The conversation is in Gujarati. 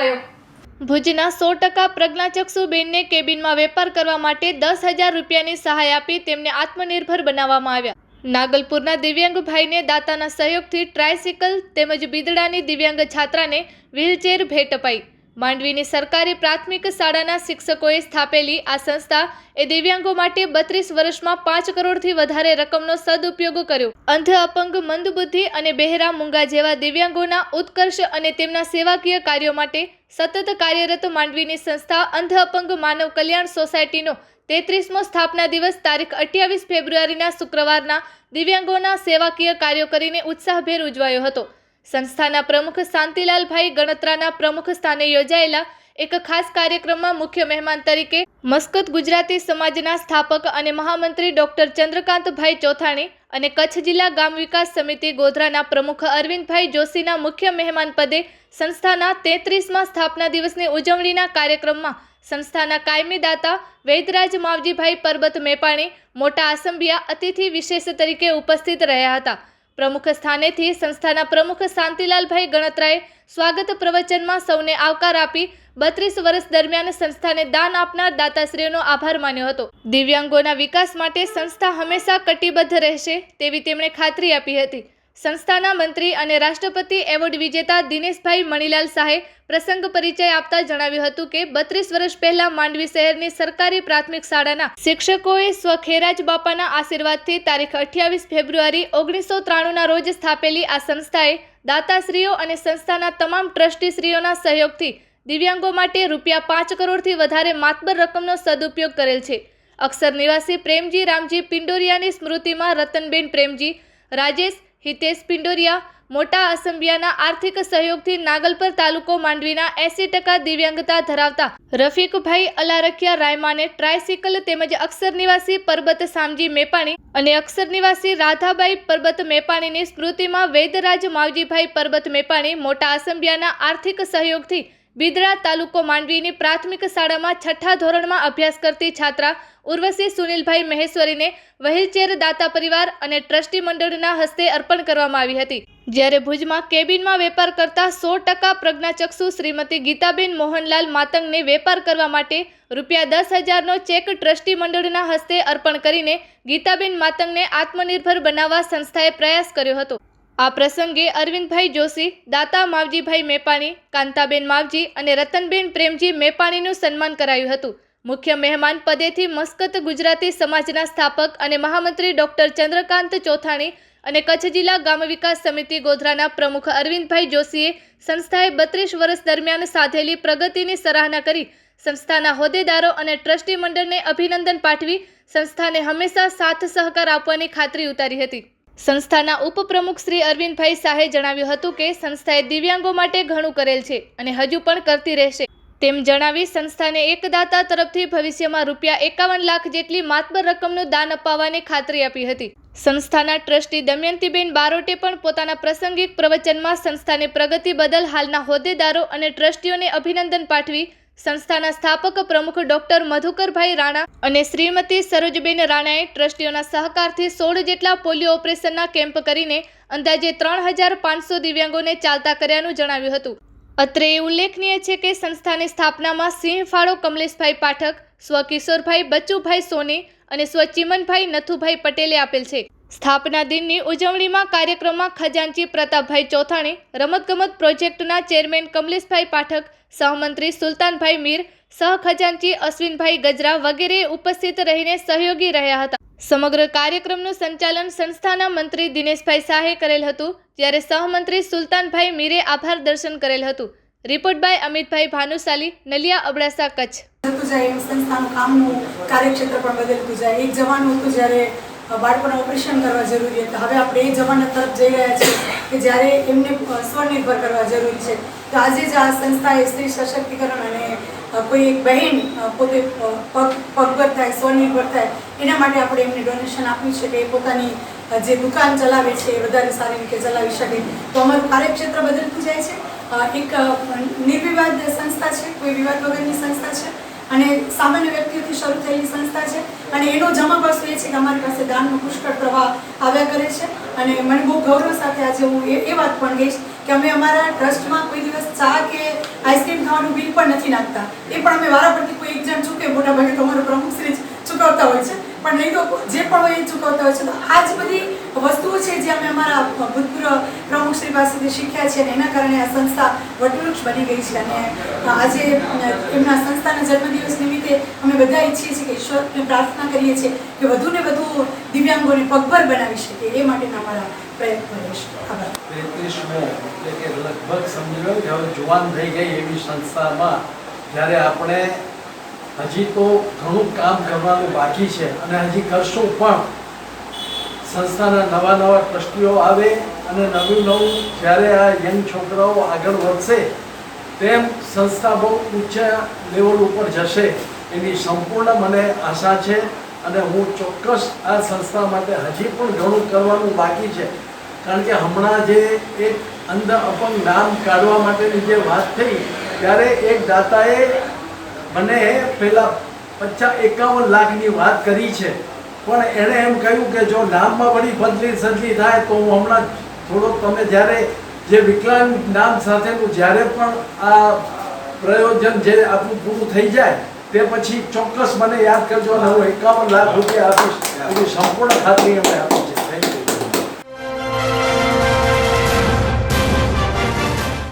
ઉજવાયો ભુજના સો ટકા પ્રજ્ઞાચક્ષુ બેનને કેબિનમાં વેપાર કરવા માટે દસ હજાર રૂપિયાની સહાય આપી તેમને આત્મનિર્ભર બનાવવામાં આવ્યા. નાગલપુરના દિવ્યાંગ ભાઈને દાતાના સહયોગથી ટ્રાયસિકલ તેમજ બિદડાની દિવ્યાંગ છાત્રાને વ્હીલચેર ભેટ અપાઈ. માંડવીની સરકારી પ્રાથમિક શાળાના શિક્ષકોએ સ્થાપેલી આ સંસ્થા એ દિવ્યાંગો માટે બત્રીસ વર્ષમાં પાંચ કરોડથી વધારે રકમનો સદુપયોગ કર્યો. અંધ, અપંગ, મંદબુદ્ધિ અને બહેરા મૂંગા જેવા દિવ્યાંગોના ઉત્કર્ષ અને તેમના સેવાકીય કાર્યો માટે સતત કાર્યરત માંડવીની સંસ્થા અંધ, અપંગ માનવ કલ્યાણ સોસાયટીનો તેત્રીસમો સ્થાપના દિવસ તારીખ અઠ્યાવીસ ફેબ્રુઆરીના શુક્રવારના દિવ્યાંગોના સેવાકીય કાર્યો કરીને ઉત્સાહભેર ઉજવાયો હતો. સંસ્થાના પ્રમુખ શાંતિલાલભાઈ ગણત્રાના પ્રમુખ સ્થાને યોજાયેલા એક ખાસ કાર્યક્રમમાં મુખ્ય મહેમાન તરીકે મસ્કત ગુજરાતી સમાજના સ્થાપક અને મહામંત્રી ડોક્ટર ચંદ્રકાંતભાઈ ચોથાણી અને કચ્છ જિલ્લા ગામ વિકાસ સમિતિ ગોધરાના પ્રમુખ અરવિંદભાઈ જોશીના મુખ્ય મહેમાન પદે સંસ્થાના તેત્રીસમાં સ્થાપના દિવસની ઉજવણીના કાર્યક્રમમાં સંસ્થાના કાયમી દાતા વૈદરાજ માવજીભાઈ પરબત મેપાણી, મોટા આસંબિયા અતિથિ વિશેષ તરીકે ઉપસ્થિત રહ્યા હતા. પ્રમુખ સ્થાનેથી સંસ્થાના પ્રમુખ શાંતિલાલભાઈ ગણત્રાએ સ્વાગત પ્રવચનમાં સૌને આવકાર આપી બત્રીસ વર્ષ દરમિયાન સંસ્થાને દાન આપનાર દાતાશ્રીઓનો આભાર માન્યો હતો. દિવ્યાંગોના વિકાસ માટે સંસ્થા હંમેશા કટિબદ્ધ રહેશે તેવી તેમણે ખાતરી આપી હતી. સંસ્થાના મંત્રી અને રાષ્ટ્રપતિ એવોર્ડ વિજેતા દિનેશભાઈ મણીલાલ શાહે પ્રસંગ પરિચય આપતા જણાવ્યું હતું કે બત્રીસ વર્ષ પહેલા માંડવી શહેરની સરકારી પ્રાથમિક શાળાના શિક્ષકોએ સ્વખેરાજ બાપાના આશીર્વાદથી તારીખ અઠ્યાવીસ ફેબ્રુઆરી ઓગણીસો ત્રાણુંના રોજ સ્થાપેલી આ સંસ્થાએ દાતાશ્રીઓ અને સંસ્થાના તમામ ટ્રસ્ટીશ્રીઓના સહયોગથી દિવ્યાંગો માટે રૂપિયા પાંચ કરોડથી વધારે માતબર રકમનો સદુપયોગ કરેલ છે. અક્ષર નિવાસી પ્રેમજી રામજી પિંડોરિયાની સ્મૃતિમાં રતનબેન પ્રેમજી, રાજેશ હિતેશ પિંડોરિયા, મોટા અસંબિયાના આર્થિક સહયોગથી નાગલપર તાલુકો માંડવીના એસી ટકા દિવ્યાંગતા ધરાવતા રફીકભાઈ અલારખિયા રાયમાને ટ્રાયસિકલ તેમજ અક્ષર નિવાસી પરબત સામજી મેપાણી અને અક્ષર નિવાસી રાધાબાઈ પરબત મેપાણીની સ્મૃતિમાં વૈદરાજ માવજીભાઈ પરબત મેપાણી મોટા અસંબિયાના આર્થિક સહયોગથી બિદડા તાલુકો માંડવીની પ્રાથમિક શાળામાં છઠ્ઠા ધોરણમાં અભ્યાસ કરતી છાત્રા ઉર્વશી સુનિલભાઈ મહેશ્વરીને વ્હીલચેર દાતા પરિવાર અને ટ્રસ્ટી મંડળના હસ્તે અર્પણ કરવામાં આવી હતી. જ્યારે ભુજમાં કેબિનમાં વેપાર કરતા સો ટકા પ્રજ્ઞાચક્ષુ શ્રીમતી ગીતાબેન મોહનલાલ માતંગને વેપાર કરવા માટે રૂપિયા દસ હજારનો ચેક ટ્રસ્ટી મંડળના હસ્તે અર્પણ કરીને ગીતાબેન માતંગને આત્મનિર્ભર બનાવવા સંસ્થાએ પ્રયાસ કર્યો હતો. આ પ્રસંગે અરવિંદભાઈ જોશી, દાતા માવજીભાઈ મેપાણી, કાંતાબેન માવજી અને રતનબેન પ્રેમજી મેપાણીનું સન્માન કરાયું હતું. મુખ્ય મહેમાન પદેથી મસ્કત ગુજરાતી સમાજના સ્થાપક અને મહામંત્રી ડોક્ટર ચંદ્રકાંત ચોથાણી અને કચ્છ જિલ્લા ગામ વિકાસ સમિતિ ગોધરાના પ્રમુખ અરવિંદભાઈ જોશીએ સંસ્થાએ બત્રીસ વર્ષ દરમિયાન સાધેલી પ્રગતિની સરાહના કરી, સંસ્થાના હોદ્દેદારો અને ટ્રસ્ટી મંડળને અભિનંદન પાઠવી, સંસ્થાને હંમેશા સાથ સહકાર આપવાની ખાતરી ઉતારી હતી. સંસ્થાના ઉપપ્રમુખ શ્રી અરવિંદભાઈ શાહે જણાવ્યું હતું કે સંસ્થાએ દિવ્યાંગો માટે ઘણું કરેલ છે અને હજુ પણ કરતી રહેશે. તેમ જણાવી સંસ્થાને એક દાતા તરફથી ભવિષ્યમાં રૂપિયા એકાવન લાખ જેટલી માતબર રકમનું દાન અપાવવાની ખાતરી આપી હતી. સંસ્થાના ટ્રસ્ટી દમયંતીબેન બારોટે પણ પોતાના પ્રાસંગિક પ્રવચનમાં સંસ્થાની પ્રગતિ બદલ હાલના હોદ્દેદારો અને ટ્રસ્ટીઓને અભિનંદન પાઠવી સંસ્થાના સ્થાપક પ્રમુખ ડોક્ટર મધુકરભાઈ રાણા અને શ્રીમતી સરોજબેન રાણાએ ટ્રસ્ટીઓના સહકારથી સોળ જેટલા પોલિયો ઓપરેશનના કેમ્પ કરીને અંદાજે ત્રણ હજાર પાંચસો દિવ્યાંગોને ચાલતા કર્યાનું જણાવ્યું હતું. અત્રે એ ઉલ્લેખનીય છે કે સંસ્થાની સ્થાપનામાં સિંહ ફાળો કમલેશભાઈ પાઠક, સ્વ કિશોરભાઈ બચ્ચુભાઈ સોની અને સ્વ ચિમનભાઈ નથુભાઈ પટેલે આપેલ છે. સ્થાપના દિનની ઉજવણીમાં કાર્યક્રમમાં ખજાનચી પ્રતાપભાઈ ચોથાણી, રમતગમત પ્રોજેક્ટના ચેરમેન કમલેશભાઈ પાઠક, સહમંત્રી સુલતાનભાઈ મીર સહખજાનચી અશ્વિનભાઈ ગજરા વગેરે ઉપસ્થિત રહીને સહયોગી રહ્યા હતા. સમગ્ર કાર્યક્રમનું સંચાલન સંસ્થાના મંત્રી દિનેશભાઈ શાહે કરેલ હતું, જ્યારે સહમંત્રી સુલતાનભાઈ મીરે આભાર દર્શન કરેલ હતું. Report by Amitbhai Bhanushali, Naliya Abdasa Kutch. સંસ્થાનું કામનું કાર્યક્ષેત્ર પણ બદલતું જાય. એક જમાનું હતું જ્યારે બાળકોને ઓપરેશન કરવા જરૂરી હતા. હવે આપણે એ જમાના તરફ જઈ રહ્યા છીએ કે જ્યારે એમને સ્વનિર્ભર કરવા જરૂરી છે. તો આજે જ આ સંસ્થાએ સ્ત્રી સશક્તિકરણ અને કોઈ એક બહેન પોતે પગ, પગભર થાય, સ્વનિર્ભર થાય, એના માટે આપણે એમને ડોનેશન આપ્યું છે કે એ પોતાની જે દુકાન ચલાવે છે એ વધારે સારી રીતે ચલાવી શકે. તો અમારું કાર્યક્ષેત્ર બદલતું જાય છે. એક નિર્વિવાદ સંસ્થા છે, કોઈ વિવાદ વગરની સંસ્થા છે? અને સામાન્ય વ્યક્તિઓથી શરૂ થયેલી સંસ્થા છે. અને એનો જમા વસ્તુ એ છે કે અમારી પાસે દાનનો પુષ્કળ પ્રવાહ આવ્યા કરે છે. અને મને બહુ ગૌરવ સાથે આજે હું એ વાત પણ કહીશ કે અમે અમારા ટ્રસ્ટમાં કોઈ દિવસ ચા કે આઈસ્ક્રીમ ખાવાનું બિલ પણ નથી નાખતા. એ પણ અમે વારાફરતી કોઈ એક જણ ચૂકે, મોટા તમારો તો પ્રમુખ શ્રી જ ચૂકવતા હોય છે. પણ નહીં તો જે પણ હોય એ ચૂકવતા હોય છે. તો આ જ બધી વસ્તુઓ છે જે અમે અમારા ભૂતપૂર્વ પ્રમુખ શ્રી પાસેથી શીખ્યા છે અને એના કારણે આ સંસ્થા વટવૃક્ષ બની ગઈ છે અને આજે એમના સંસ્થાના જન્મદિવસ નિમિત્તે અમે બધા ઈચ્છીએ છીએ કે ઈશ્વરને પ્રાર્થના કરીએ છીએ કે વધુ ને વધુ દિવ્યાંગોને પગભર બનાવી શકે. એ માટેના અમારા પ્રયત્નો રહેશે. આભાર. એટલે લગભગ સમજી લો થઈ ગઈ એવી સંસ્થામાં. જ્યારે આપણે હજી તો ઘણું કામ કરવાનું બાકી છે અને હજી કરશું પણ. સંસ્થાના નવા નવા ટ્રસ્ટીઓ આવે અને નવું નવું જ્યારે આ યંગ છોકરાઓ આગળ વધશે, તેમ સંસ્થા બહુ ઊંચા લેવલ ઉપર જશે એની સંપૂર્ણ મને આશા છે અને હું ચોક્કસ આ સંસ્થા માટે હજી પણ ઘણું કરવાનું બાકી છે. કારણ કે હમણાં જે એક અંધ અપંગ નામ કાઢવા માટેની જે વાત થઈ, ત્યારે એક દાતાએ મને પહેલાં પચાસ એકાવન લાખની વાત કરી છે. પણ એણે એમ કહ્યું કે જો નામમાં વળી બદલી સદલી થાય તો હું હમણાં થોડોક તમે જ્યારે જે વિકલાંગ નામ સાથેનું જ્યારે પણ આ પ્રયોજન જે આપણું પૂરું થઈ જાય, તે પછી ચોક્કસ મને યાદ કરજો અને હું એકાવન લાખ રૂપિયા આપીશ. એની સંપૂર્ણ ખાતરી અમે આપીશ.